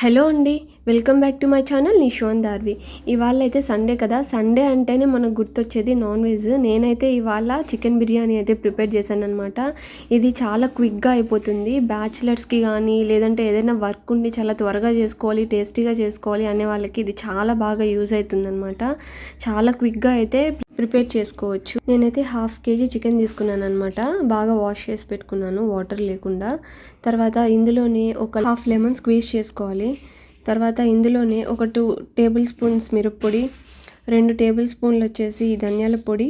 Hello అండి welcome back to my channel నిషోన్ దార్వి ఇవాళ అయితే సండే కదా. సండే అంటేనే మనకు గుర్తొచ్చేది నాన్ వెజ్ నేనైతే ఇవాళ చికెన్ బిర్యానీ అయితే ప్రిపేర్ చేశాను అనమాట ఇది చాలా క్విక్గా అయిపోతుంది. బ్యాచిలర్స్కి కానీ లేదంటే ఏదైనా వర్క్ ఉండి చాలా త్వరగా చేసుకోవాలి టేస్టీగా చేసుకోవాలి అనే వాళ్ళకి ఇది చాలా బాగా యూజ్ అవుతుంది చాలా క్విక్గా అయితే ప్రిపేర్ చేసుకోవచ్చు. నేనైతే హాఫ్ కేజీ చికెన్ తీసుకున్నాను అనమాట బాగా వాష్ చేసి పెట్టుకున్నాను వాటర్ లేకుండా. తర్వాత ఇందులోనే ఒక హాఫ్ లెమన్ స్క్వీజ్ చేసుకోవాలి. తర్వాత ఇందులోనే ఒక టూ టేబుల్ స్పూన్స్ మిరప్పొడి రెండు టేబుల్ స్పూన్లు వచ్చేసి ధనియాల పొడి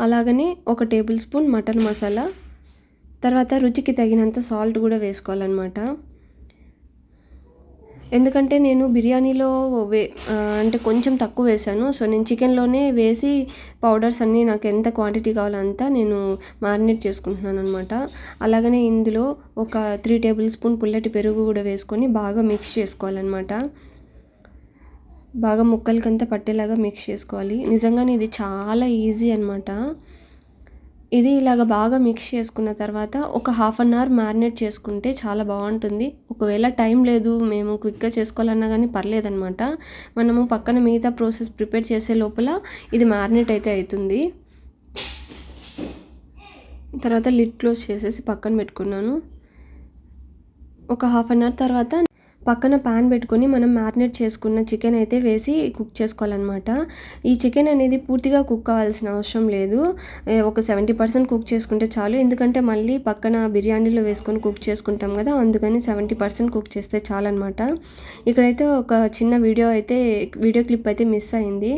అలాగనే ఒక టేబుల్ స్పూన్ మటన్ మసాలా. తర్వాత రుచికి తగినంత సాల్ట్ కూడా వేసుకోవాలన్నమాట. ఎందుకంటే నేను బిర్యానీలో వే అంటే కొంచెం తక్కువ వేసాను సో నేను చికెన్లోనే వేసి పౌడర్స్ అన్నీ నాకు ఎంత క్వాంటిటీ కావాలో అంతా నేను మారినేట్ చేసుకుంటున్నాను అనమాట అలాగనే ఇందులో ఒక త్రీ టేబుల్ స్పూన్ పుల్లటి పెరుగు కూడా వేసుకొని బాగా మిక్స్ చేసుకోవాలన్నమాట. బాగా ముక్కలకంతా పట్టేలాగా మిక్స్ చేసుకోవాలి. నిజంగానే ఇది చాలా ఈజీ అనమాట ఇది ఇలాగ బాగా మిక్స్ చేసుకున్న తర్వాత ఒక హాఫ్ అన్ అవర్ మ్యారినేట్ చేసుకుంటే చాలా బాగుంటుంది. ఒకవేళ టైం లేదు మేము క్విక్గా చేసుకోవాలన్నా కానీ పర్లేదనమాట మనము పక్కన మిగతా ప్రాసెస్ ప్రిపేర్ చేసే లోపల ఇది మ్యారినేట్ అయితే అవుతుంది తర్వాత లిడ్ క్లోజ్ చేసేసి పక్కన పెట్టుకున్నాను. ఒక హాఫ్ అన్ అవర్ తర్వాత పక్కన పాన్ పెట్టుకొని మనం మ్యారినేట్ చేసుకున్న చికెన్ అయితే వేసి కుక్ చేసుకోవాలన్నమాట. ఈ చికెన్ అనేది పూర్తిగా కుక్ కావాల్సిన అవసరం లేదు. ఒక సెవెంటీ పర్సెంట్ కుక్ చేసుకుంటే చాలు. ఎందుకంటే మళ్ళీ పక్కన బిర్యానీలో వేసుకొని కుక్ చేసుకుంటాం కదా అందుకని సెవెంటీ పర్సెంట్ కుక్ చేస్తే చాలన్నమాట. ఇక్కడైతే ఒక చిన్న వీడియో అయితే వీడియో క్లిప్ అయితే మిస్ అయింది.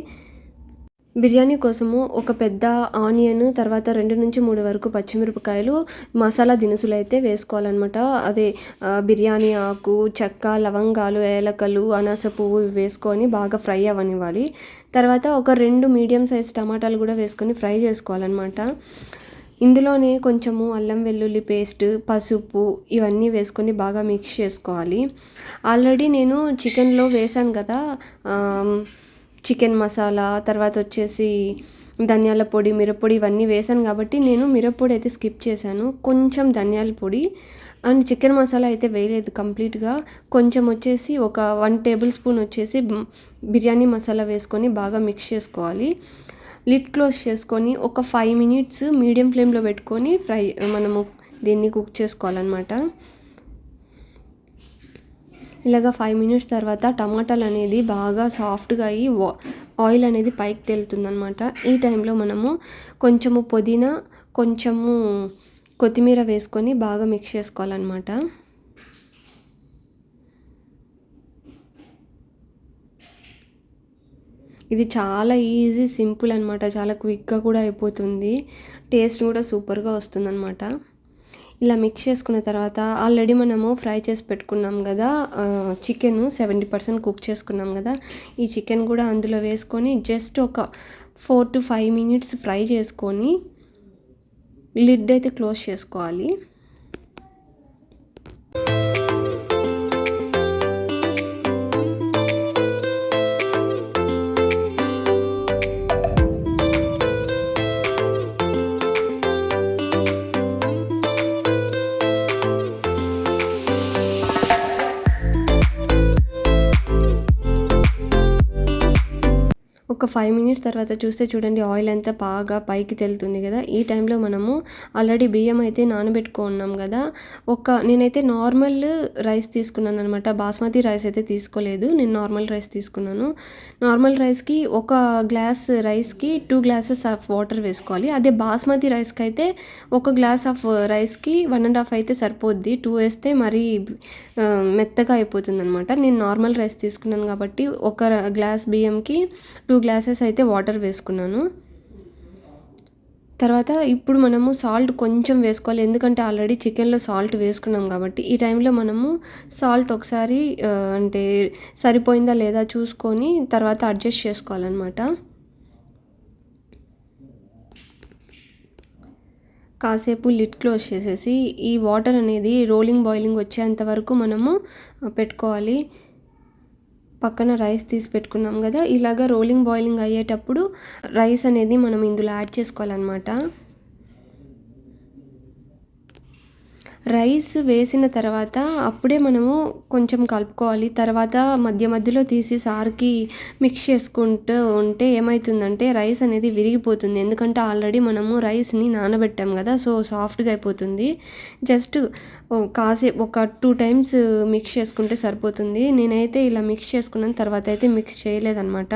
బిర్యానీ కోసము ఒక పెద్ద ఆనియన్ తర్వాత రెండు నుంచి మూడు వరకు పచ్చిమిరపకాయలు మసాలా దినుసులు అయితే వేసుకోవాలన్నమాట. అదే బిర్యానీ ఆకు చెక్క లవంగాలు ఏలకలు అనాస పువ్వు వేసుకొని బాగా ఫ్రై అవ్వనివ్వాలి. తర్వాత ఒక రెండు మీడియం సైజ్ టమాటాలు కూడా వేసుకొని ఫ్రై చేసుకోవాలన్నమాట. ఇందులోనే కొంచెము అల్లం వెల్లుల్లి పేస్ట్ పసుపు ఇవన్నీ వేసుకొని బాగా మిక్స్ చేసుకోవాలి. ఆల్రెడీ నేను చికెన్లో వేసాను కదా చికెన్ మసాలా తర్వాత వచ్చేసి ధనియాల పొడి మిరప్పొడి ఇవన్నీ వేసాను కాబట్టి నేను మిరప్పొడి అయితే స్కిప్ చేశాను. కొంచెం ధనియాల పొడి అండ్ చికెన్ మసాలా అయితే వేయలేదు కంప్లీట్గా. కొంచెం వచ్చేసి ఒక వన్ టేబుల్ స్పూన్ వచ్చేసి బిర్యానీ మసాలా వేసుకొని బాగా మిక్స్ చేసుకోవాలి. లిడ్ క్లోజ్ చేసుకొని ఒక ఫైవ్ మినిట్స్ మీడియం ఫ్లేమ్లో పెట్టుకొని ఫ్రై మనము దీన్ని కుక్ చేసుకోవాలన్నమాట. ఇలాగ ఫైవ్ మినిట్స్ తర్వాత టమాటాలు అనేది బాగా సాఫ్ట్గా అయ్యి ఆయిల్ అనేది పైకి తేలుతుందనమాట ఈ టైంలో మనము కొంచెము పుదీనా కొంచెము కొత్తిమీర వేసుకొని బాగా మిక్స్ చేసుకోవాలన్నమాట. ఇది చాలా ఈజీ సింపుల్ అనమాట చాలా క్విక్గా కూడా అయిపోతుంది. టేస్ట్ కూడా సూపర్గా వస్తుందన్నమాట. ఇలా మిక్స్ చేసుకున్న తర్వాత ఆల్రెడీ మనము ఫ్రై చేసి పెట్టుకున్నాం కదా చికెన్ సెవెంటీ పర్సెంట్ కుక్ చేసుకున్నాం కదా ఈ చికెన్ కూడా అందులో వేసుకొని జస్ట్ ఒక four to five minutes fry చేసుకొని లిడ్ అయితే క్లోజ్ చేసుకోవాలి. ఒక ఫైవ్ మినిట్స్ తర్వాత చూస్తే చూడండి ఆయిల్ అంతా బాగా పైకి తెలుతుంది కదా. ఈ టైంలో మనము ఆల్రెడీ బియ్యం అయితే నానబెట్టుకున్నాం కదా. ఒక నేనైతే నార్మల్ రైస్ తీసుకున్నాను అనమాట బాస్మతి రైస్ అయితే తీసుకోలేదు. నేను నార్మల్ రైస్ తీసుకున్నాను. నార్మల్ రైస్కి ఒక గ్లాస్ రైస్కి టూ గ్లాసెస్ ఆఫ్ వాటర్ వేసుకోవాలి. అదే బాస్మతి రైస్కి అయితే ఒక గ్లాస్ ఆఫ్ రైస్కి వన్ అండ్ హాఫ్ అయితే సరిపోద్ది. టూ వేస్తే మరీ మెత్తగా అయిపోతుంది అనమాట నేను నార్మల్ రైస్ తీసుకున్నాను కాబట్టి ఒక గ్లాస్ బియ్యంకి టూ గ్లాసెస్ అయితే వాటర్ వేసుకున్నాను. తర్వాత ఇప్పుడు మనము సాల్ట్ కొంచెం వేసుకోవాలి. ఎందుకంటే ఆల్రెడీ చికెన్లో సాల్ట్ వేసుకున్నాం కాబట్టి ఈ టైంలో మనము సాల్ట్ ఒకసారి అంటే సరిపోయిందా లేదా చూసుకొని తర్వాత అడ్జస్ట్ చేసుకోవాలన్నమాట. కాసేపు లిడ్ క్లోజ్ చేసేసి ఈ వాటర్ అనేది రోలింగ్ బాయిలింగ్ వచ్చేంత వరకు మనము పెట్టుకోవాలి. పక్కన రైస్ తీసి పెట్టుకున్నాం కదా ఇలాగ రోలింగ్ బాయిలింగ్ అయ్యేటప్పుడు రైస్ అనేది మనం ఇందులో యాడ్ చేసుకోవాలన్నమాట. రైస్ వేసిన తర్వాత అప్పుడే మనము కొంచెం కలుపుకోవాలి. తర్వాత మధ్య మధ్యలో తీసి సార్కి మిక్స్ చేసుకుంటూ ఉంటే ఏమవుతుందంటే రైస్ అనేది విరిగిపోతుంది. ఎందుకంటే ఆల్రెడీ మనము రైస్ని నానబెట్టాం కదా సో సాఫ్ట్గా అయిపోతుంది. జస్ట్ కాసేపు ఒక టూ టైమ్స్ మిక్స్ చేసుకుంటే సరిపోతుంది. నేనైతే ఇలా మిక్స్ చేసుకున్న తర్వాత అయితే మిక్స్ చేయలేదన్నమాట.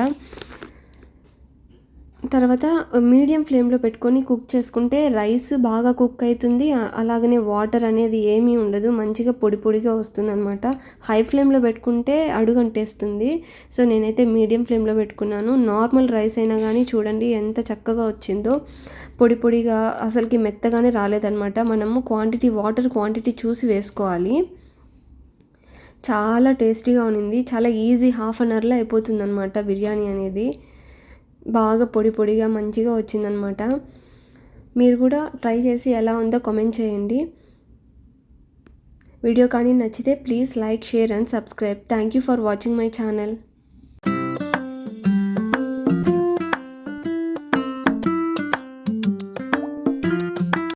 తర్వాత మీడియం ఫ్లేమ్లో పెట్టుకొని కుక్ చేసుకుంటే రైస్ బాగా కుక్ అవుతుంది అలాగనే వాటర్ అనేది ఏమీ ఉండదు. మంచిగా పొడి పొడిగా వస్తుంది అనమాట హై ఫ్లేమ్లో పెట్టుకుంటే అడుగంటేస్తుంది. సో నేనైతే మీడియం ఫ్లేమ్లో పెట్టుకున్నాను. నార్మల్ రైస్ అయినా కానీ చూడండి ఎంత చక్కగా వచ్చిందో. పొడి పొడిగా అసలుకి మెత్తగానే రాలేదనమాట మనము క్వాంటిటీ వాటర్ క్వాంటిటీ చూసి వేసుకోవాలి. చాలా టేస్టీగా ఉన్నింది. చాలా ఈజీ హాఫ్ అన్ అవర్లో అయిపోతుంది అనమాట బిర్యానీ అనేది. బాగా పొడి పొడిగా మంచిగా వచ్చిందనమాట. మీరు కూడా ట్రై చేసి ఎలా ఉందో కామెంట్ చేయండి. వీడియో కానీ నచ్చితే please like share and subscribe. Thank you for watching my channel.